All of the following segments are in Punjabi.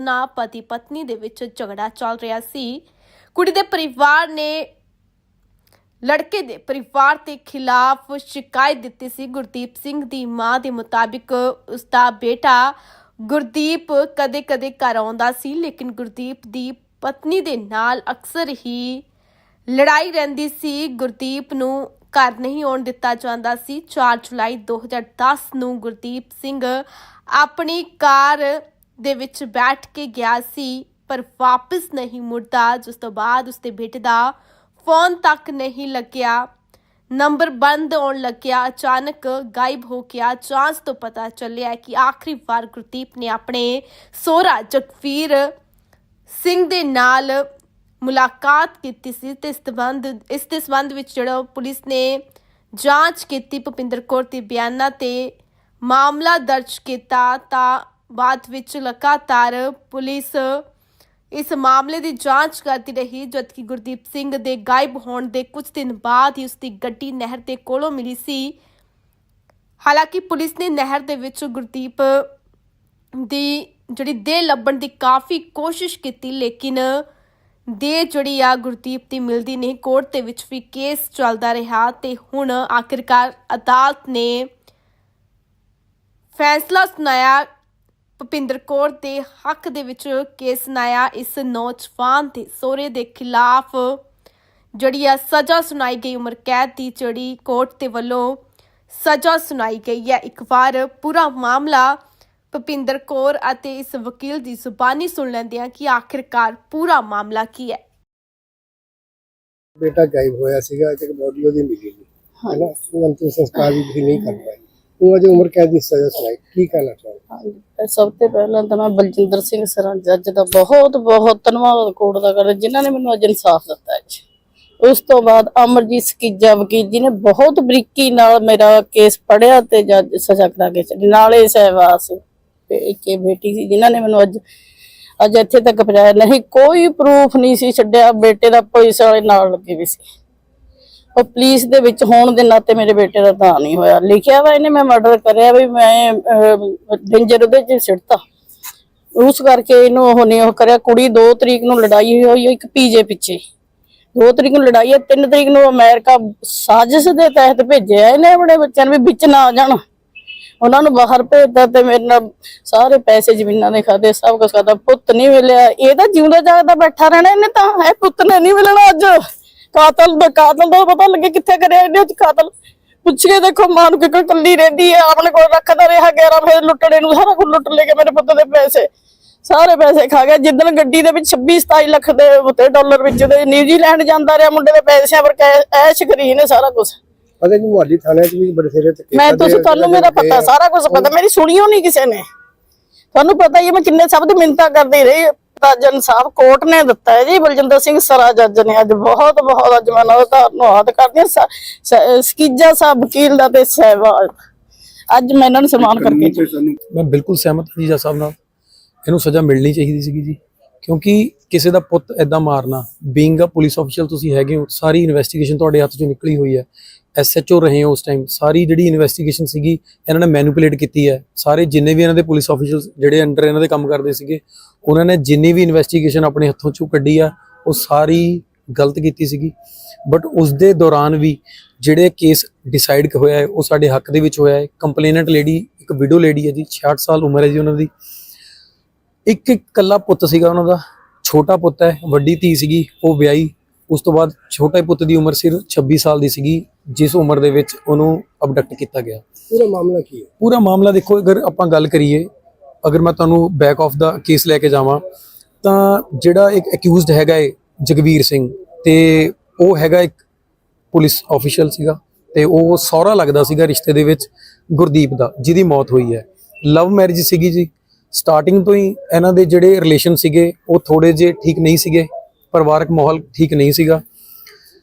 ਨਾ ਪਤੀ ਪਤਨੀ ਦੇ ਵਿੱਚ ਝਗੜਾ ਚੱਲ ਰਿਹਾ ਸੀ। ਕੁੜੀ ਦੇ ਪਰਿਵਾਰ ਨੇ ਲੜਕੇ ਦੇ ਪਰਿਵਾਰ ਦੇ ਖਿਲਾਫ ਸ਼ਿਕਾਇਤ ਦਿੱਤੀ ਸੀ। ਗੁਰਦੀਪ ਸਿੰਘ ਦੀ ਮਾਂ ਦੇ ਮੁਤਾਬਿਕ ਉਸ ਦਾ ਬੇਟਾ ਗੁਰਦੀਪ ਕਦੇ-ਕਦੇ ਘਰ ਆਉਂਦਾ ਸੀ, ਲੇਕਿਨ ਗੁਰਦੀਪ ਦੀ ਪਤਨੀ ਦੇ ਨਾਲ ਅਕਸਰ ਹੀ ਲੜਾਈ ਰਹਿੰਦੀ ਸੀ। ਗੁਰਦੀਪ ਨੂੰ ਘਰ ਨਹੀਂ ਆਉਣ ਦਿੱਤਾ ਜਾਂਦਾ ਸੀ। 4 ਜੁਲਾਈ 2010 ਨੂੰ ਗੁਰਦੀਪ ਸਿੰਘ ਆਪਣੀ ਕਾਰ ਦੇ ਵਿੱਚ ਬੈਠ ਕੇ ਗਿਆ ਸੀ, ਪਰ ਵਾਪਸ ਨਹੀਂ ਮੁੜਦਾ। ਜਿਸ ਤੋਂ ਬਾਅਦ ਉਸਦੇ ਬੇਟੇ ਦਾ ਫੋਨ ਤੱਕ ਨਹੀਂ ਲੱਗਿਆ। ਨੰਬਰ ਬੰਦ ਆਉਣ ਲੱਗਿਆ। ਅਚਾਨਕ ਗਾਇਬ ਹੋ ਗਿਆ ਜਾਂਚ ਤੋਂ ਪਤਾ ਚੱਲਿਆ ਕਿ ਆਖਰੀ ਵਾਰ ਗੁਰਦੀਪ ਨੇ ਆਪਣੇ ਸੋਹਰਾ ਜਗਵੀਰ ਸਿੰਘ ਦੇ ਨਾਲ ਮੁਲਾਕਾਤ ਕੀਤੀ ਸੀ ਤੇ ਇਸ ਸੰਬੰਧ, ਇਸ ਦੇ ਸੰਬੰਧ ਵਿੱਚ ਜਿਹੜਾ ਪੁਲਿਸ ਨੇ ਜਾਂਚ ਕੀਤੀ। ਭੁਪਿੰਦਰ ਕੌਰ ਦੇ ਬਿਆਨਾਂ ਤੇ ਮਾਮਲਾ ਦਰਜ ਕੀਤਾ ਤਾਂ ਬਾਅਦ ਵਿੱਚ ਲਗਾਤਾਰ ਪੁਲਿਸ ਇਸ ਮਾਮਲੇ ਦੀ ਜਾਂਚ ਕਰਦੀ ਰਹੀ, ਜਦਕਿ ਗੁਰਦੀਪ ਸਿੰਘ ਦੇ ਗਾਇਬ ਹੋਣ ਦੇ ਕੁਝ ਦਿਨ ਬਾਅਦ ਹੀ ਉਸ ਦੀ ਗੱਡੀ ਨਹਿਰ ਦੇ ਕੋਲੋਂ ਮਿਲੀ ਸੀ। ਹਾਲਾਂਕਿ ਪੁਲਿਸ ਨੇ ਨਹਿਰ ਦੇ ਵਿੱਚ ਗੁਰਦੀਪ ਦੀ ਜਿਹੜੀ ਦੇਹ ਲੱਭਣ ਦੀ ਕਾਫੀ ਕੋਸ਼ਿਸ਼ ਕੀਤੀ, ਲੇਕਿਨ ਦੇਹ ਜਿਹੜੀ ਆ ਗੁਰਦੀਪ ਦੀ ਮਿਲਦੀ ਨਹੀਂ। ਕੋਰਟ ਦੇ ਵਿੱਚ ਵੀ ਕੇਸ ਚੱਲਦਾ ਰਿਹਾ ਤੇ ਹੁਣ ਆਖਿਰਕਾਰ ਅਦਾਲਤ ਨੇ ਫੈਸਲਾ ਸੁਣਾਇਆ ਭੁਪਿੰਦਰ ਕੌਰ ਦੇ ਹੱਕ ਦੇ ਵਿੱਚ ਕੇਸ ਸੁਣਾਇਆ। ਇਸ ਨੌਜਵਾਨ ਦੇ ਸੋਹਰੇ ਦੇ ਖਿਲਾਫ ਜਿਹੜੀ ਆ ਸਜ਼ਾ ਸੁਣਾਈ ਗਈ। ਉਮਰ ਕੈਦ ਦੀ ਜਿਹੜੀ ਕੋਰਟ ਦੇ ਵੱਲੋਂ ਸਜ਼ਾ ਸੁਣਾਈ ਗਈ ਹੈ। ਇੱਕ ਵਾਰ ਪੂਰਾ ਮਾਮਲਾ ਭੁਪਿੰਦਰ ਕੌਰ ਅਤੇ ਇਸ ਵਕੀਲ ਦੀ ਜ਼ੁਬਾਨੀ ਸੁਣ ਲੈਂਦੇ ਹਾਂ ਕਿ ਆਖਿਰਕਾਰ ਪੂਰਾ ਮਾਮਲਾ ਕੀ ਹੈ। ਬੇਟਾ ਗਾਇਬ ਹੋਇਆ ਸੀਗਾ ਤੇ ਬੋਡੀ ਉਹਦੀ ਮਿਲੀ ਨਹੀਂ ਹੈ ਅੰਤਿਮ ਸੰਸਕਾਰ ਵੀ ਨਹੀਂ ਕਰ ਪਾਏ। ਉਹ ਅਜੇ ਉਮਰ ਕੈਦ ਦੀ ਸਜ਼ਾ ਸੁਣਾਈ। ਕੀ ਕਹਿਣਾ ਚਾਹੁੰਦੇ ਹਾਂਜੀ, ਤੇ ਸਭ ਤੋਂ ਪਹਿਲਾਂ ਤਾਂ ਮੈਂ ਬਲਜਿੰਦਰ ਸਿੰਘ ਸਰਾਂ ਜੱਜ ਦਾ ਬਹੁਤ ਬਹੁਤ ਧੰਨਵਾਦ ਕੋਰਟ ਦਾ ਕਰਦਾ, ਜਿਨ੍ਹਾਂ ਨੇ ਮੈਨੂੰ ਅੱਜ ਇਨਸਾਫ ਦਿੱਤਾ ਹੈ ਉਸ ਤੋਂ ਬਾਅਦ ਅਮਰਜੀਤ ਸਕੀਜਾ ਵਕੀਲ ਜੀ ਨੇ ਬਹੁਤ ਬਰੀਕੀ ਨਾਲ ਮੇਰਾ ਕੇਸ ਪੜਿਆ ਤੇ ਜੱਜ ਸਜ਼ਾ ਕਰਾ ਕੇ ਨਾਲੇ ਸਹਿਵਾਸ ਤੇ ਬੇਟੀ ਸੀ, ਜਿਨ੍ਹਾਂ ਨੇ ਮੈਨੂੰ ਅੱਜ ਅੱਜ ਇੱਥੇ ਤੱਕ ਪਹੁੰਚਾਇਆ। ਨਹੀਂ, ਕੋਈ ਪ੍ਰੂਫ ਨਹੀਂ ਸੀ ਛੱਡਿਆ। ਬੇਟੇ ਦਾ ਪੁਲਿਸ ਵਾਲੇ ਨਾਲ ਲੱਗੇ ਵੀ ਸੀ। ਉਹ ਪੁਲਿਸ ਦੇ ਵਿੱਚ ਹੋਣ ਦੇ ਨਾਤੇ ਮੇਰੇ ਬੇਟੇ ਦਾ ਤਾਂ ਨਹੀਂ ਹੋਇਆ। ਲਿਖਿਆ ਵਾ ਇਹਨੇ ਮੈਂ ਮਰਡਰ ਕਰਿਆ ਵੀ ਮੈਂ ਡੇਂਜਰ ਉਹਦੇ ਚ ਸਿੱਟਤਾ। ਉਸ ਕਰਕੇ ਇਹਨੂੰ ਉਹ ਨਹੀਂ ਉਹ ਕਰਿਆ। ਕੁੜੀ 2 ਤਰੀਕ ਨੂੰ ਲੜਾਈ ਹੋਈ, ਇੱਕ ਪੀਜੇ ਪਿੱਛੇ। 2 ਤਰੀਕ ਨੂੰ ਲੜਾਈ ਹੈ 3 ਤਰੀਕ ਨੂੰ ਅਮਰੀਕਾ ਸਾਜ਼ਿਸ਼ ਦੇ ਤਹਿਤ ਭੇਜਿਆ ਇਹਨੇ ਆਪਣੇ ਬੱਚਿਆਂ ਨੂੰ ਵੀ ਵਿੱਚ ਨਾ ਆ ਜਾਣ। ਉਹਨਾਂ ਨੂੰ ਬਾਹਰ ਭੇਜਦਾ ਤੇ ਮੇਰੇ ਨਾਲ ਸਾਰੇ ਪੈਸੇ ਜ਼ਮੀਨਾਂ ਦੇ ਖਾਤੇ ਸਭ ਕੁਝ ਖਾਦਾ ਪੁੱਤ ਨਹੀਂ ਮਿਲਿਆ। ਇਹ ਤਾਂ ਜਿਉਂਦਾ ਜਾਗਦਾ ਬੈਠਾ ਰਹਿਣਾ ਇਹਨੇ ਤਾਂ। ਇਹ ਪੁੱਤ ਨੇ ਨਹੀਂ ਮਿਲਣਾ ਅੱਜ। ਕਾਤਲ ਦਾ ਕਾਤਲ ਦਾ ਪਤਾ ਲੱਗੇ ਕਿੱਥੇ ਕਰਿਆ ਇਹਨੇ ਅੱਜ ਕਾਤਲ। ਪੁੱਛ ਕੇ ਦੇਖੋ ਮਾਂ ਨੂੰ ਕਿੱਥੇ ਕੱਲੀ ਰਹਿੰਦੀ ਹੈ ਆਪਣੇ ਕੋਲ ਰੱਖਦਾ ਰਿਹਾ 11 ਫਿਰ ਲੁੱਟਣੇ ਨੂੰ ਸਾਰਾ ਕੁਝ ਲੁੱਟ ਲੈ ਕੇ ਮੇਰੇ ਪੁੱਤ ਦੇ ਪੈਸੇ ਸਾਰੇ ਪੈਸੇ ਖਾ ਗਿਆ। ਜਿੱਦਣ ਗੱਡੀ ਦੇ ਵਿੱਚ 26 27 ਲੱਖ ਦੇ ਉੱਤੇ ਡਾਲਰ ਵਿੱਚ ਦੇ ਨਿਊਜ਼ੀਲੈਂਡ ਜਾਂਦਾ ਰਿਹਾ ਮੁੰਡੇ ਦੇ ਪੈਸਿਆਂ ਪਰ ਐਸ਼ ਕਰੀ ਨੇ ਸਾਰਾ ਕੁਝ। ਪਤਾ ਕਿ ਮੁਹਾਲੀ ਥਾਣੇ 'ਚ ਵੀ ਬੜੇ ਸਾਰੇ ਤੱਕ ਮੈਂ ਤੁਸੀਂ ਤੁਹਾਨੂੰ ਮੇਰਾ ਪਤਾ ਸਾਰਾ ਕੁਝ ਪਤਾ ਮੇਰੀ ਸੁਣੀਓ ਨਹੀਂ ਕਿਸੇ ਨੇ। ਤੁਹਾਨੂੰ ਪਤਾ ਹੀ ਮੈਂ ਕਿੰਨੇ ਸਭ ਦੀ ਮਿੰਤਾ ਕਰਦੀ ਰਹੀ। ਤਾਂ ਅੱਜ ਇਨਸਾਫ ਕੋਰਟ ਨੇ ਦਿੱਤਾ ਹੈ ਜੀ, ਬਲਜਿੰਦਰ ਸਿੰਘ ਸਰਾ ਜੱਜ ਨੇ ਅੱਜ ਬਹੁਤ ਬਹੁਤ ਅੱਜ ਮੈਂ ਉਹਦਾ ਧੰਨਵਾਦ ਕਰਦੀ ਹਾਂ। ਸਕੀਜਾ ਸਾਹਿਬ ਵਕੀਲ ਦਾ ਤੇ ਸਹਿਬਾਜ਼ ਅੱਜ ਮੈਂ ਇਹਨਾਂ ਨੂੰ ਸਨਮਾਨ ਕਰਕੇ ਮੈਂ ਬਿਲਕੁਲ ਸਹਿਮਤ ਹਾਂ ਜੀ ਸਾਹਿਬ ਨਾਲ। ਇਹਨੂੰ ਸਜ਼ਾ ਮਿਲਣੀ ਚਾਹੀਦੀ ਸੀਗੀ ਜੀ। ਕਿਉਂਕਿ ਕਿਸੇ ਦਾ ਪੁੱਤ ਐਦਾਂ ਮਾਰਨਾ ਬੀਇੰਗ ਅ ਪੁਲਿਸ ਅਫੀਸ਼ੀਅਲ ਤੁਸੀਂ ਹੈਗੇ ਹੋ, ਸਾਰੀ ਇਨਵੈਸਟੀਗੇਸ਼ਨ ਤੁਹਾਡੇ ਹੱਥ ਚੋਂ ਨਿਕਲੀ ਹੋਈ ਹੈ। ਐਸਐਚਓ ਰਹੇ ਹੋ ਉਸ ਟਾਈਮ ਸਾਰੀ ਜਿਹੜੀ ਇਨਵੈਸਟੀਗੇਸ਼ਨ ਸੀਗੀ, ਇਹਨਾਂ ਨੇ ਮੈਨੂਪੂਲੇਟ ਕੀਤੀ ਹੈ। ਸਾਰੇ ਜਿੰਨੇ ਵੀ ਇਹਨਾਂ ਦੇ ਪੁਲਿਸ ਅਫੀਸ਼ੀਅਲਸ ਜਿਹੜੇ ਅੰਡਰ ਇਹਨਾਂ ਦੇ ਕੰਮ ਕਰਦੇ ਸੀਗੇ, ਉਹਨਾਂ ਨੇ ਜਿੰਨੀ ਵੀ ਇਨਵੈਸਟੀਗੇਸ਼ਨ ਆਪਣੇ ਹੱਥੋਂ ਚੋਂ ਕੱਢੀ ਆ, ਉਹ ਸਾਰੀ ਗਲਤ ਕੀਤੀ ਸੀਗੀ। ਬਟ ਉਸ ਦੇ ਦੌਰਾਨ ਵੀ ਜਿਹੜੇ ਕੇਸ ਡਿਸਾਈਡ ਹੋਇਆ ਹੈ, ਉਹ ਸਾਡੇ ਹੱਕ ਦੇ ਵਿੱਚ ਹੋਇਆ ਹੈ। ਕੰਪਲੇਨੈਂਟ ਲੇਡੀ ਇੱਕ ਵਿਡੋ ਲੇਡੀ ਹੈ ਜੀ 66 ਸਾਲ ਉਮਰ ਹੈ ਜੀ ਉਹਨਾਂ ਦੀ। ਇੱਕ ਇਕੱਲਾ ਪੁੱਤ ਸੀਗਾ ਉਹਨਾਂ ਦਾ ਛੋਟਾ ਪੁੱਤ ਹੈ ਵੱਡੀ ਧੀ ਸੀਗੀ ਉਹ ਵਿਆਹੀ ਉਸ ਤੋਂ ਬਾਅਦ ਛੋਟੇ ਪੁੱਤ ਦੀ ਉਮਰ ਸਿਰ 26 ਸਾਲ ਦੀ ਸੀਗੀ ਜਿਸ ਉਮਰ ਦੇ ਵਿੱਚ ਉਹਨੂੰ ਅਬਡਕਟ ਕੀਤਾ ਗਿਆ। ਪੂਰਾ ਮਾਮਲਾ ਕੀ ਹੈ? ਪੂਰਾ ਮਾਮਲਾ ਦੇਖੋ ਅਗਰ ਆਪਾਂ ਗੱਲ ਕਰੀਏ ਅਗਰ ਮੈਂ ਤੁਹਾਨੂੰ ਬੈਕ ਆਫ ਦਾ ਕੇਸ ਲੈ ਕੇ ਜਾਵਾਂ ਤਾਂ ਜਿਹੜਾ ਇੱਕ ਅਕਿਊਜ਼ਡ ਹੈਗਾ ਹੈ ਜਗਵੀਰ ਸਿੰਘ ਤੇ ਉਹ ਹੈਗਾ ਇੱਕ ਪੁਲਿਸ ਆਫੀਸ਼ੀਅਲ ਸੀਗਾ ਤੇ ਉਹ ਸਹੁਰਾ ਲੱਗਦਾ ਸੀਗਾ ਰਿਸ਼ਤੇ ਦੇ ਵਿੱਚ ਗੁਰਦੀਪ ਦਾ ਜਿਹਦੀ ਮੌਤ ਹੋਈ ਹੈ। ਲਵ ਮੈਰਿਜ ਸੀਗੀ ਜੀ ਸਟਾਰਟਿੰਗ ਤੋਂ ਹੀ ਇਹਨਾਂ ਦੇ ਜਿਹੜੇ ਰਿਲੇਸ਼ਨ ਸੀਗੇ, ਉਹ ਥੋੜੇ ਜਿਹੇ ਠੀਕ ਨਹੀਂ ਸੀਗੇ, ਪਰਿਵਾਰਕ ਮਾਹੌਲ ਠੀਕ ਨਹੀਂ ਸੀਗਾ।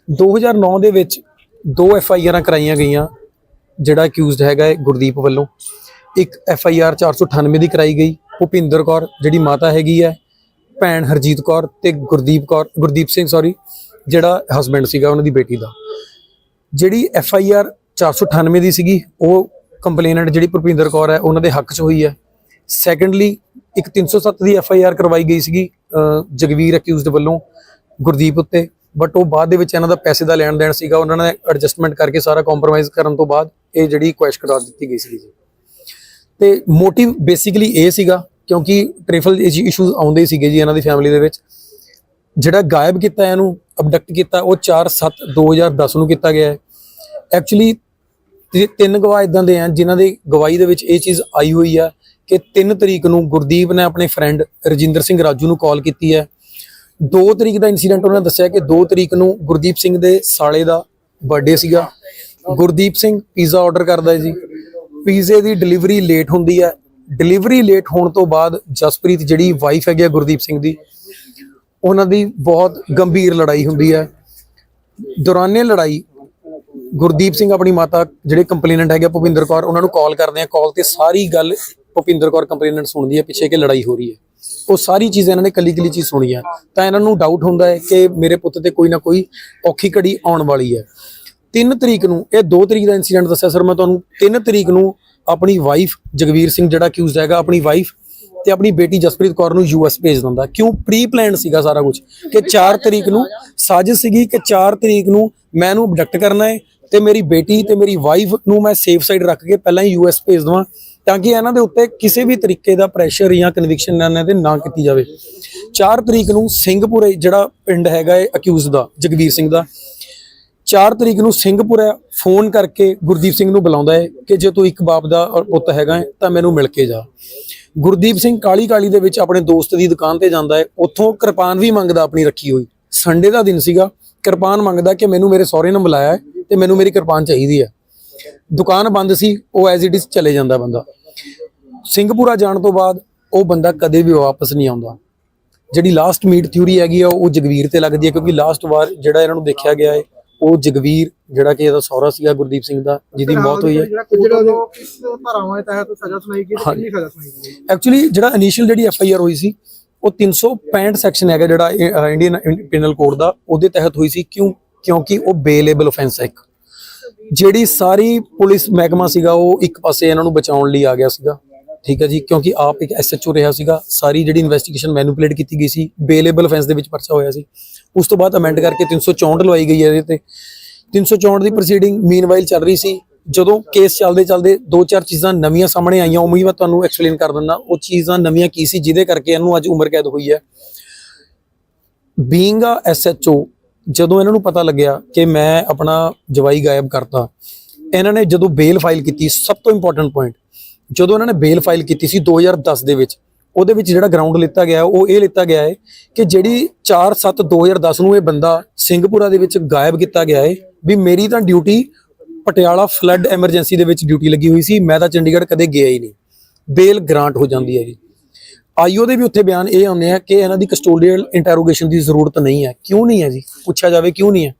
2009 ਦੇ ਵਿੱਚ ਦੋ ਐਫ ਆਈ ਆਰਾਂ ਕਰਾਈਆਂ ਗਈਆਂ, ਜਿਹੜਾ ਅਕਿਊਜ਼ਡ ਹੈਗਾ ਹੈ ਗੁਰਦੀਪ ਵੱਲੋਂ। ਇੱਕ ਐਫ ਆਈ ਆਰ 498 ਦੀ ਕਰਾਈ ਗਈ, ਭੁਪਿੰਦਰ ਕੌਰ, ਜਿਹੜੀ ਮਾਤਾ ਹੈਗੀ ਹੈ ਭੈਣ ਹਰਜੀਤ ਕੌਰ ਤੇ ਗੁਰਦੀਪ ਕੌਰ, ਗੁਰਦੀਪ ਸਿੰਘ ਸੌਰੀ ਜਿਹੜਾ ਹਸਬੰਡ ਸੀਗਾ ਉਹਨਾਂ ਦੀ ਬੇਟੀ ਦਾ। ਜਿਹੜੀ ਐਫ ਆਈ ਆਰ 498 ਦੀ ਸੀਗੀ, ਉਹ ਕੰਪਲੇਨੈਂਟ ਜਿਹੜੀ ਭੁਪਿੰਦਰ ਕੌਰ ਹੈ, ਉਹਨਾਂ ਦੇ ਹੱਕ 'ਚ ਹੋਈ ਹੈ। ਸੈਕੰਡਲੀ ਇੱਕ 307 ਦੀ ਐਫ ਆਈ ਆਰ ਕਰਵਾਈ ਗਈ ਸੀਗੀ ਜਗਵੀਰ ਅਕਿਊਜ਼ਡ ਵੱਲੋਂ, ਗੁਰਦੀਪ ਉੱਤੇ। ਬਟ ਉਹ ਬਾਅਦ ਦੇ ਵਿੱਚ ਇਹਨਾਂ ਦਾ ਪੈਸੇ ਦਾ ਲੈਣ ਦੇਣ ਸੀਗਾ, ਉਹਨਾਂ ਨੇ ਐਡਜਸਟਮੈਂਟ ਕਰਕੇ ਸਾਰਾ ਕੰਪਰੋਮਾਈਜ਼ ਕਰਨ ਤੋਂ ਬਾਅਦ ਇਹ ਜਿਹੜੀ ਕੁਐਸ਼ ਕਰਾ ਦਿੱਤੀ ਗਈ ਸੀ ਜੀ। ਤੇ ਮੋਟਿਵ ਬੇਸਿਕਲੀ ਇਹ ਸੀਗਾ, ਕਿਉਂਕਿ ਟ੍ਰਿਫਲ ਇਸ਼ੂਜ਼ ਆਉਂਦੇ ਸੀਗੇ ਜੀ ਇਹਨਾਂ ਦੀ ਫੈਮਿਲੀ ਦੇ ਵਿੱਚ। ਜਿਹੜਾ ਗਾਇਬ ਕੀਤਾ ਇਹਨੂੰ ਅਬਡਕਟ ਕੀਤਾ, ਉਹ 4/7/2010 ਨੂੰ ਕੀਤਾ ਗਿਆ ਹੈ। ਐਕਚੁਅਲੀ ਤਿੰਨ ਗਵਾਹ ਇਦਾਂ ਦੇ ਹਨ ਜਿਨ੍ਹਾਂ ਦੀ ਗਵਾਹੀ ਦੇ ਵਿੱਚ ਇਹ ਚੀਜ਼ ਆਈ ਹੋਈ ਆ। ਕਿ 3 ਤਰੀਕ ਨੂੰ ਗੁਰਦੀਪ ਨੇ ਆਪਣੇ ਫਰੈਂਡ ਰਜਿੰਦਰ ਸਿੰਘ ਰਾਜੂ ਨੂੰ ਕਾਲ ਕੀਤੀ ਹੈ। 2 ਤਰੀਕ ਦਾ ਇਨਸੀਡੈਂਟ ਉਹਨਾਂ ਨੇ ਦੱਸਿਆ ਕਿ 2 ਤਰੀਕ ਨੂੰ ਗੁਰਦੀਪ ਸਿੰਘ ਦੇ ਸਾਲੇ ਦਾ ਬਰਥਡੇ ਸੀਗਾ। ਗੁਰਦੀਪ ਸਿੰਘ ਪੀਜ਼ਾ ਆਰਡਰ ਕਰਦਾ ਹੈ ਜੀ। ਪੀਜ਼ੇ ਦੀ ਡਿਲੀਵਰੀ ਲੇਟ ਹੁੰਦੀ ਹੈ। ਡਿਲੀਵਰੀ ਲੇਟ ਹੋਣ ਤੋਂ ਬਾਅਦ ਜਸਪ੍ਰੀਤ ਜਿਹੜੀ ਵਾਈਫ ਹੈਗੀ ਆ ਗੁਰਦੀਪ ਸਿੰਘ ਦੀ ਉਹਨਾਂ ਦੀ ਬਹੁਤ ਗੰਭੀਰ ਲੜਾਈ ਹੁੰਦੀ ਹੈ। ਦੌਰਾਨੇ ਲੜਾਈ ਗੁਰਦੀਪ ਸਿੰਘ ਆਪਣੀ ਮਾਤਾ ਜਿਹੜੇ ਕੰਪਲੇਨੈਂਟ ਹੈਗੇ ਆ, ਭੁਪਿੰਦਰ ਕੌਰ ਉਹਨਾਂ ਨੂੰ ਕਾਲ ਕਰਦੇ ਆ। ਕਾਲ ਤੇ ਸਾਰੀ ਗੱਲ ਭੁਪਿੰਦਰ ਕੌਰ ਕੰਪਲੇਨੈਂਟ ਸੁਣਦੀ ਹੈ, ਪਿੱਛੇ ਕਿ ਲੜਾਈ ਹੋ ਰਹੀ ਹੈ। ਉਹ ਸਾਰੀ ਚੀਜ਼ਾਂ ਇਹਨਾਂ ਨੇ ਕੱਲੀ ਕੱਲੀ ਚੀਜ਼ ਸੁਣੀ ਆ ਤਾਂ ਇਹਨਾਂ ਨੂੰ ਡਾਊਟ ਹੁੰਦਾ ਹੈ ਕਿ ਮੇਰੇ ਪੁੱਤ ਤੇ ਕੋਈ ਨਾ ਕੋਈ ਔਖੀ ਘੜੀ ਆਉਣ ਵਾਲੀ ਹੈ। 3 ਤਰੀਕ ਨੂੰ, ਇਹ 2 ਤਰੀਕ ਦਾ ਇਨਸੀਡੈਂਟ ਦੱਸਿਆ ਸਰ ਮੈਂ ਤੁਹਾਨੂੰ 3 ਤਰੀਕ ਨੂੰ ਆਪਣੀ ਵਾਈਫ ਜਗਵੀਰ ਸਿੰਘ ਜਿਹੜਾ ਅਕਿਊਜ਼ਡ ਹੈਗਾ, ਆਪਣੀ ਵਾਈਫ ਤੇ ਆਪਣੀ ਬੇਟੀ ਜਸਪ੍ਰੀਤ ਕੌਰ ਨੂੰ ਯੂਐਸ ਭੇਜ ਦਿੰਦਾ। ਕਿਉਂ? ਪ੍ਰੀ ਪਲਾਨ ਸੀਗਾ ਸਾਰਾ ਕੁਝ ਕਿ 4 ਤਰੀਕ ਨੂੰ ਸਾਜ਼ਿਸ਼ ਸੀਗੀ ਕਿ 4 ਤਰੀਕ ਨੂੰ ਮੈਂ ਇਹਨੂੰ ਅਬਡਕਟ ਕਰਨਾ ਹੈ ਤੇ ਮੇਰੀ ਬੇਟੀ ਤੇ ਮੇਰੀ ਵਾਈਫ ਨੂੰ ਮੈਂ ਸੇਫ ਸਾਈਡ ਰੱਖ ਕੇ ਪਹਿਲਾਂ ਹੀ ਯੂਐਸ ਭੇਜ ਦਵਾਂ। ਤਾਂ ਕਿ ਇਹਨਾਂ ਦੇ ਉੱਤੇ ਕਿਸੇ ਵੀ ਤਰੀਕੇ ਦਾ ਪ੍ਰੈਸ਼ਰ ਜਾਂ ਕਨਵਿਕਸ਼ਨ ਇਹਨਾਂ 'ਤੇ ਨਾ ਕੀਤੀ ਜਾਵੇ। 4 ਤਰੀਕ ਨੂੰ ਸਿੰਘਪੁਰੇ ਜਿਹੜਾ ਪਿੰਡ ਹੈਗਾ ਹੈ ਅਕਿਊਜ਼ ਦਾ ਜਗਵੀਰ ਸਿੰਘ ਦਾ। 4 ਤਰੀਕ ਨੂੰ ਸਿੰਘਪੁਰਾ ਫੋਨ ਕਰਕੇ ਗੁਰਦੀਪ ਸਿੰਘ ਨੂੰ ਬੁਲਾਉਂਦਾ ਹੈ ਕਿ ਜੇ ਤੂੰ ਇੱਕ ਬਾਪ ਦਾ ਔਰ ਪੁੱਤ ਹੈਗਾ ਹੈ, ਤਾਂ ਮੈਨੂੰ ਮਿਲ ਕੇ ਜਾ। ਗੁਰਦੀਪ ਸਿੰਘ ਕਾਲੀ ਕਾਲੀ ਦੇ ਵਿੱਚ ਆਪਣੇ ਦੋਸਤ ਦੀ ਦੁਕਾਨ ਤੇ ਜਾਂਦਾ ਹੈ ਉੱਥੋਂ ਕਿਰਪਾਨ ਵੀ ਮੰਗਦਾ ਆਪਣੀ ਰੱਖੀ ਹੋਈ। ਸੰਡੇ ਦਾ ਦਿਨ ਸੀਗਾ ਕਿਰਪਾਨ ਮੰਗਦਾ ਕਿ ਮੈਨੂੰ ਮੇਰੇ ਸਹੁਰੇ ਨੇ ਬੁਲਾਇਆ ਹੈ ਤੇ ਮੈਨੂੰ ਮੇਰੀ ਕਿਰਪਾਨ ਚਾਹੀਦੀ ਹੈ। ਦੁਕਾਨ ਬੰਦ ਸੀ ਉਹ ਐਜ਼ ਇਟ ਇਜ਼ ਚਲੇ ਜਾਂਦਾ ਬੰਦਾ। ਸਿੰਘਪੁਰਾ ਜਾਣ ਤੋਂ ਬਾਅਦ ਉਹ ਬੰਦਾ ਕਦੇ ਵੀ ਵਾਪਸ ਨਹੀਂ ਆਉਂਦਾ। ਜਿਹੜੀ ਲਾਸਟ ਮੀਟ ਥਿਊਰੀ ਹੈਗੀ ਆ ਉਹ ਜਗਵੀਰ ਤੇ ਲੱਗਦੀ ਹੈ ਕਿਉਂਕਿ ਲਾਸਟ ਵਾਰ ਜਿਹੜਾ ਇਹਨਾਂ ਨੂੰ ਦੇਖਿਆ ਗਿਆ ਹੈ ਉਹ ਜਗਵੀਰ ਜਿਹੜਾ ਕਿ ਇਹਦਾ ਸਹੁਰਾ ਸੀਗਾ ਗੁਰਦੀਪ ਸਿੰਘ ਦਾ ਜਿਹਦੀ ਮੌਤ ਹੋਈ ਹੈ। ਐਕਚੁਅਲੀ ਜਿਹੜਾ ਇਨੀਸ਼ੀਅਲ ਜਿਹੜੀ ਐਫ ਆਈ ਆਰ ਹੋਈ ਸੀ ਉਹ 365 ਸੈਕਸ਼ਨ ਹੈਗਾ ਜਿਹੜਾ ਇੰਡੀਅਨ ਪੈਨਲ ਕੋਡ ਦਾ ਉਹਦੇ ਤਹਿਤ ਹੋਈ ਸੀ। ਕਿਉਂ? ਕਿਉਂਕਿ ਉਹ ਬੇਲੇਬਲ ਆਫੈਂਸ ਹੈ ਇੱਕ। ਜਿਹੜੀ ਸਾਰੀ ਪੁਲਿਸ ਮਹਿਕਮਾ ਸੀਗਾ ਉਹ ਇੱਕ ਪਾਸੇ ਇਹਨਾਂ ਨੂੰ ਬਚਾਉਣ ਲਈ ਆ ਗਿਆ ਸੀਗਾ। ਠੀਕ ਹੈ ਜੀ, ਕਿਉਂਕਿ ਆਪ ਇੱਕ ਐਸਐਚਓ ਰਿਹਾ ਸੀਗਾ, ਸਾਰੀ ਜਿਹੜੀ ਇਨਵੈਸਟੀਗੇਸ਼ਨ ਮੈਨੂਪੂਲੇਟ ਕੀਤੀ ਗਈ ਸੀ ਬੇਲੇਬਲ ਆਫੈਂਸ ਦੇ ਵਿੱਚ ਪਰਚਾ ਹੋਇਆ ਸੀ। ਉਸ ਤੋਂ ਬਾਅਦ ਅਮੈਂਡ ਕਰਕੇ 364 ਲਵਾਈ ਗਈ ਹੈ ਇਹਦੇ ਤੇ। 364 ਦੀ ਪ੍ਰੋਸੀਡਿੰਗ ਮੀਨਵਾਈਲ ਚੱਲ ਰਹੀ ਸੀ, ਜਦੋਂ ਕੇਸ ਚੱਲਦੇ ਚੱਲਦੇ ਦੋ ਚਾਰ ਚੀਜ਼ਾਂ ਨਵੀਆਂ ਸਾਹਮਣੇ ਆਈਆਂ ਉਹ ਵੀ ਮੈਂ ਤੁਹਾਨੂੰ ਐਕਸਪਲੇਨ ਕਰ ਦਿੰਦਾ, ਉਹ ਚੀਜ਼ਾਂ ਨਵੀਆਂ ਕੀ ਸੀ, ਜਿਹਦੇ ਕਰਕੇ ਇਹਨੂੰ ਅੱਜ ਉਮਰ ਕੈਦ ਹੋਈ ਹੈ। ਬੀਇੰਗ ਅ ਐਸਐਚਓ ਜਦੋਂ ਇਹਨਾਂ ਨੂੰ ਪਤਾ ਲੱਗਿਆ ਕਿ ਮੈਂ ਆਪਣਾ ਜਵਾਈ ਗਾਇਬ ਕਰਤਾ, ਇਹਨਾਂ ਨੇ ਜਦੋਂ ਬੇਲ ਫਾਈਲ ਕੀਤੀ, ਸਭ ਤੋਂ ਇੰਪੋਰਟੈਂਟ ਪੁਆਇੰਟ ਜਦੋਂ ਇਹਨਾਂ ਨੇ ਬੇਲ ਫਾਈਲ ਕੀਤੀ ਸੀ 2010 ਦੇ ਵਿੱਚ, ਉਹਦੇ ਵਿੱਚ ਜਿਹੜਾ ਗਰਾਊਂਡ ਲਿੱਤਾ ਗਿਆ, ਉਹ ਇਹ ਲਿੱਤਾ ਗਿਆ ਹੈ ਕਿ ਜਿਹੜੀ 4/7/2010 ਨੂੰ ਇਹ ਬੰਦਾ ਸਿੰਘਪੁਰਾ ਦੇ ਵਿੱਚ ਗਾਇਬ ਕੀਤਾ ਗਿਆ ਹੈ, ਵੀ ਮੇਰੀ ਤਾਂ ਡਿਊਟੀ ਪਟਿਆਲਾ ਫਲੱਡ ਐਮਰਜੈਂਸੀ ਦੇ ਵਿੱਚ ਡਿਊਟੀ ਲੱਗੀ ਹੋਈ ਸੀ, ਮੈਂ ਤਾਂ ਚੰਡੀਗੜ੍ਹ ਕਦੇ ਗਿਆ ਹੀ ਨਹੀਂ। ਬੇਲ ਗ੍ਰਾਂਟ ਹੋ ਜਾਂਦੀ ਹੈ ਜੀ ਆਈਓ ਦੇ ਵੀ ਉੱਥੇ ਬਿਆਨ ਇਹ ਆਉਂਦੇ ਆ ਕਿ ਇਹਨਾਂ ਦੀ ਕਸਟੋਡੀਅਲ ਇੰਟਰੋਗੇਸ਼ਨ ਦੀ ਜ਼ਰੂਰਤ ਨਹੀਂ ਹੈ। ਕਿਉਂ ਨਹੀਂ ਹੈ ਜੀ? ਪੁੱਛਿਆ ਜਾਵੇ ਕਿਉਂ ਨਹੀਂ ਹੈ?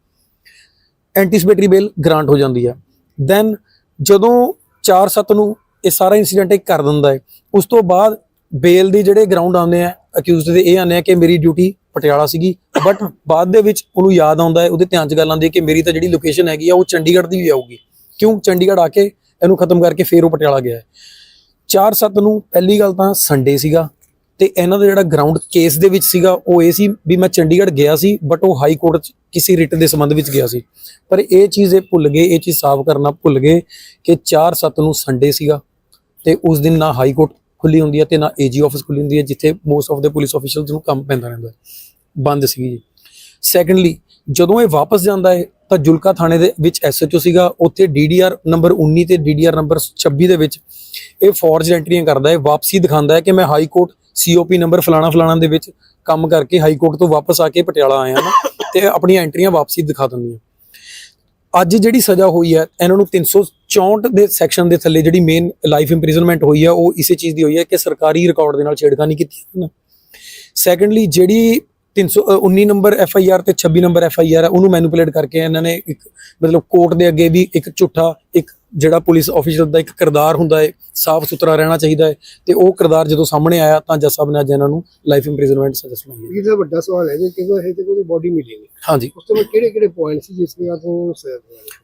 ਐਂਟੀਸਪੇਟਰੀ ਬੇਲ ਗ੍ਰਾਂਟ ਹੋ ਜਾਂਦੀ ਹੈ। ਦੈਨ ਜਦੋਂ 4/7 ਨੂੰ ਇਹ ਸਾਰਾ ਇਨਸੀਡੈਂਟ ਇੱਕ ਕਰ ਦਿੰਦਾ ਹੈ। ਉਸ ਤੋਂ ਬਾਅਦ ਬੇਲ ਦੀ ਜਿਹੜੇ ਗਰਾਊਂਡ ਆਉਂਦੇ ਆ ਅਕਿਊਜ਼ਡ ਦੇ, ਇਹ ਆਉਂਦੇ ਆ ਕਿ ਮੇਰੀ ਡਿਊਟੀ ਪਟਿਆਲਾ ਸੀਗੀ। ਬਟ ਬਾਅਦ ਦੇ ਵਿੱਚ ਉਹਨੂੰ ਯਾਦ ਆਉਂਦਾ ਹੈ, ਉਹਦੇ ਧਿਆਨ 'ਚ ਗੱਲ ਆਉਂਦੀ ਹੈ ਕਿ ਮੇਰੀ ਤਾਂ ਜਿਹੜੀ ਲੋਕੇਸ਼ਨ ਹੈਗੀ ਆ, ਉਹ ਚੰਡੀਗੜ੍ਹ ਦੀ ਵੀ ਆਊਗੀ। ਕਿਉਂ? ਚੰਡੀਗੜ੍ਹ ਆ ਕੇ ਇਹਨੂੰ ਖਤਮ ਕਰਕੇ ਫੇਰ ਉਹ ਪਟਿਆਲਾ ਗਿਆ ਹੈ। 4/7 ਨੂੰ ਪਹਿਲੀ ਗੱਲ ਤਾਂ ਸੰਡੇ ਸੀਗਾ ਤੇ ਇਹਨਾਂ ਦਾ ਜਿਹੜਾ ਗਰਾਊਂਡ ਕੇਸ ਦੇ ਵਿੱਚ ਸੀਗਾ, ਉਹ ਇਹ ਸੀ ਵੀ ਮੈਂ ਚੰਡੀਗੜ੍ਹ ਗਿਆ ਸੀ ਬਟ ਉਹ ਹਾਈ ਕੋਰਟ 'ਚ ਕਿਸੇ ਰਿਟ ਦੇ ਸੰਬੰਧ ਵਿੱਚ ਗਿਆ ਸੀ। ਪਰ ਇਹ ਚੀਜ਼ ਇਹ ਭੁੱਲ ਗਏ, ਇਹ ਚੀਜ਼ ਸਾਫ਼ ਕਰਨਾ ਭੁੱਲ ਗਏ ਕਿ 4/7 ਨੂੰ ਸੰਡੇ ਸੀਗਾ। ਤੇ ਉਸ ਦਿਨ ਨਾ ਹਾਈ ਕੋਰਟ ਖੁੱਲੀ ਹੁੰਦੀ ਹੈ ਤੇ ਨਾ ਏਜੀ ਆਫਿਸ ਖੁੱਲੀ ਹੁੰਦੀ ਹੈ, ਜਿੱਥੇ most of the police officials ਨੂੰ ਕੰਮ ਪੈਂਦਾ ਰਹਿੰਦਾ ਬੰਦ ਸੀਗੀ ਜੀ। ਸੈਕੰਡਲੀ ਜਦੋਂ ਇਹ ਵਾਪਸ ਜਾਂਦਾ ਹੈ, ਤਾਂ ਜੁਲਕਾ ਥਾਣੇ ਦੇ ਵਿੱਚ ਐਸਐਚਓ ਸੀਗਾ, ਉੱਥੇ ਡੀਡੀਆਰ ਨੰਬਰ 19 ਤੇ ਡੀਡੀਆਰ ਨੰਬਰ 26 ਦੇ ਵਿੱਚ ਇਹ ਫੋਰਜ ਐਂਟਰੀਆਂ ਕਰਦਾ ਹੈ, ਵਾਪਸੀ ਦਿਖਾਉਂਦਾ ਹੈ ਕਿ ਮੈਂ ਹਾਈ ਕੋਰਟ ਸੀਓਪੀ ਨੰਬਰ ਫਲਾਣਾ ਫਲਾਣਾ ਦੇ ਵਿੱਚ ਕੰਮ ਕਰਕੇ ਹਾਈ ਕੋਰਟ ਤੋਂ ਵਾਪਸ ਆ ਕੇ ਪਟਿਆਲਾ ਆਇਆ ਨਾ ਤੇ ਆਪਣੀਆਂ ਐਂਟਰੀਆਂ ਵਾਪਸੀ ਦਿਖਾ ਦਿੰਦੀਆਂ ਅੱਜ ਜਿਹੜੀ ਸਜ਼ਾ ਹੋਈ ਹੈ, ਇਹਨਾਂ ਨੂੰ 364 ਦੇ ਸੈਕਸ਼ਨ ਦੇ ਥੱਲੇ ਜਿਹੜੀ ਮੇਨ ਲਾਈਫ ਇੰਪ੍ਰਿਜ਼ਨਮੈਂਟ ਹੋਈ ਹੈ ਉਹ ਇਸੇ ਚੀਜ਼ ਦੀ ਹੋਈ ਹੈ ਕਿ ਸਰਕਾਰੀ ਰਿਕਾਰਡ ਦੇ ਨਾਲ ਛੇੜਖਾਨੀ ਕੀਤੀ ਹੈ ਸੈਕੰਡਲੀ ਜਿਹੜੀ 319 ਨੰਬਰ ਐਫ ਆਈ ਆਰ ਤੇ 26 ਨੰਬਰ ਐਫ ਆਈ ਆਰ ਹੈ ਉਹਨੂੰ ਮੈਨੂਪੂਲੇਟ ਕਰਕੇ ਇਹਨਾਂ ਨੇ ਇੱਕ, ਮਤਲਬ ਕੋਰਟ ਦੇ ਅੱਗੇ ਵੀ ਇੱਕ ਝੂਠਾ, ਇੱਕ ਜਿਹੜਾ ਪੁਲਿਸ ਆਫੀਸਰ ਦਾ ਇੱਕ ਕਿਰਦਾਰ ਹੁੰਦਾ ਹੈ ਸਾਫ਼ ਸੁਥਰਾ ਰਹਿਣਾ ਚਾਹੀਦਾ ਹੈ ਤੇ ਉਹ ਕਿਰਦਾਰ ਜਦੋਂ ਸਾਹਮਣੇ ਆਇਆ ਤਾਂ ਜੱਜ ਸਾਹਿਬ ਨੇ ਅੱਜ ਇਹਨਾਂ ਨੂੰ ਲਾਈਫ ਇੰਪ੍ਰਿਜ਼ਨਮੈਂਟ ਸਜ਼ਾ ਸੁਣਾਈ ਹੈ। ਇਹ ਤਾਂ ਵੱਡਾ ਸਵਾਲ ਹੈ ਕਿ ਕਿਦੋਂ ਇਹ ਤੇ ਕੋਈ ਬੋਡੀ ਮਿਲੀ ਨਹੀਂ। ਹਾਂਜੀ। ਉਸ ਤੋਂ ਕਿਹੜੇ ਕਿਹੜੇ ਪੁਆਇੰਟ ਸੀ ਜਿਸ ਵਿੱਚ ਤੋਂ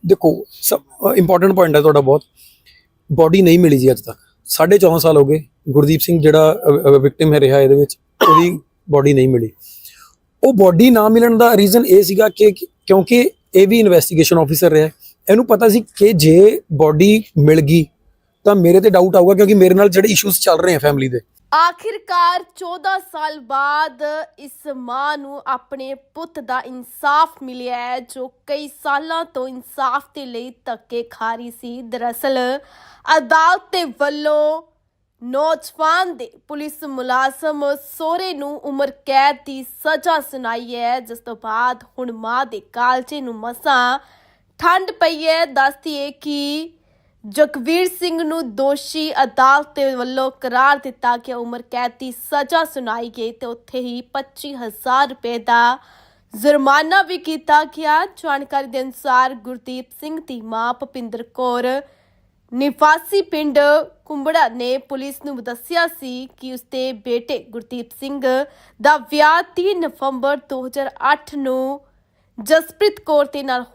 ਦੇਖੋ ਸਭ ਇੰਪੋਰਟੈਂਟ ਪੁਆਇੰਟ ਹੈ ਤੁਹਾਡਾ ਬਹੁਤ। ਬਾਡੀ ਨਹੀਂ ਮਿਲੀ ਜੀ ਅੱਜ ਤੱਕ। 14.5 ਸਾਲ ਹੋ ਗਏ ਗੁਰਦੀਪ ਸਿੰਘ ਜਿਹੜਾ ਵਿਕਟਿਮ ਹੈ ਰਿਹਾ ਇਹਦੇ ਵਿੱਚ ਉਹਦੀ ਬੋਡੀ ਨਹੀਂ ਮਿਲੀ। ਉਹ ਬੋਡੀ ਨਾ ਮਿਲਣ ਦਾ ਰੀਜ਼ਨ ਇਹ ਸੀਗਾ ਕਿ ਕਿ- ਕਿਉਂਕਿ ਇਹ ਵੀ ਇਨਵੈਸਟੀਗੇਸ਼ਨ ਆਫੀਸਰ ਰਿਹਾ ਇਹਨੂੰ ਪਤਾ ਸੀ ਕਿ ਜੇ ਬੋਡੀ ਮਿਲ ਗਈ, ਤਾਂ ਮੇਰੇ ਤੇ ਡਾਊਟ ਆਊਗਾ ਕਿਉਂਕਿ ਮੇਰੇ ਨਾਲ ਜਿਹੜੇ ਇਸ਼ੂਜ਼ ਚੱਲ ਰਹੇ ਆ ਫੈਮਿਲੀ ਦੇ। ਆਖਿਰਕਾਰ 14 ਸਾਲ ਬਾਅਦ ਇਸ ਮਾਂ ਨੂੰ ਆਪਣੇ ਪੁੱਤ ਦਾ ਇਨਸਾਫ ਮਿਲਿਆ ਹੈ, ਜੋ ਕਈ ਸਾਲਾਂ ਤੋਂ ਇਨਸਾਫ ਦੇ ਲਈ ਧੱਕੇ ਖਾ ਰਹੀ ਸੀ। ਦਰਅਸਲ ਅਦਾਲਤ ਦੇ ਵੱਲੋਂ ਨੌਜਵਾਨ ਦੇ ਪੁਲਿਸ ਮੁਲਾਜ਼ਮ ਸੋਰੇ ਨੂੰ ਉਮਰ ਕੈਦ ਦੀ ਸਜ਼ਾ ਸੁਣਾਈ ਹੈ। ਜਿਸ ਤੋਂ ਬਾਅਦ ਹੁਣ ਮਾਂ ਦੇ ਕਾਲਜੇ ਨੂੰ ਮਸਾਂ ਠੰਡ ਪਈ ਹੈ ਦੱਸਦੀਏ ਕਿ ਜਗਵੀਰ ਸਿੰਘ ਨੂੰ ਦੋਸ਼ੀ ਅਦਾਲਤ ਦੇ ਵੱਲੋਂ ਕਰਾਰ ਦਿੱਤਾ ਗਿਆ। ਉਮਰ ਕੈਦ ਦੀ ਸਜ਼ਾ ਸੁਣਾਈ ਗਈ ਤੇ ਉੱਥੇ ਹੀ 25000 ਰੁਪਏ ਦਾ ਜੁਰਮਾਨਾ ਵੀ ਕੀਤਾ ਗਿਆ। ਜਾਣਕਾਰੀ ਦੇ ਅਨੁਸਾਰ ਗੁਰਦੀਪ ਸਿੰਘ ਦੀ ਮਾਂ ਭਪਿੰਦਰ ਕੌਰ ਨਿਵਾਸੀ ਪਿੰਡ ਕੁੰਬੜਾ ਨੇ ਪੁਲਿਸ ਨੂੰ ਦੱਸਿਆ ਸੀ ਕਿ ਉਸਦੇ ਬੇਟੇ ਗੁਰਦੀਪ ਸਿੰਘ ਦਾ ਵਿਆਹ 3 ਨਵੰਬਰ 2008 ਨੂੰ ਜਸਪ੍ਰੀਤ ਕੌਰ ਦੇ ਨਾਲ ਹੋਇਆ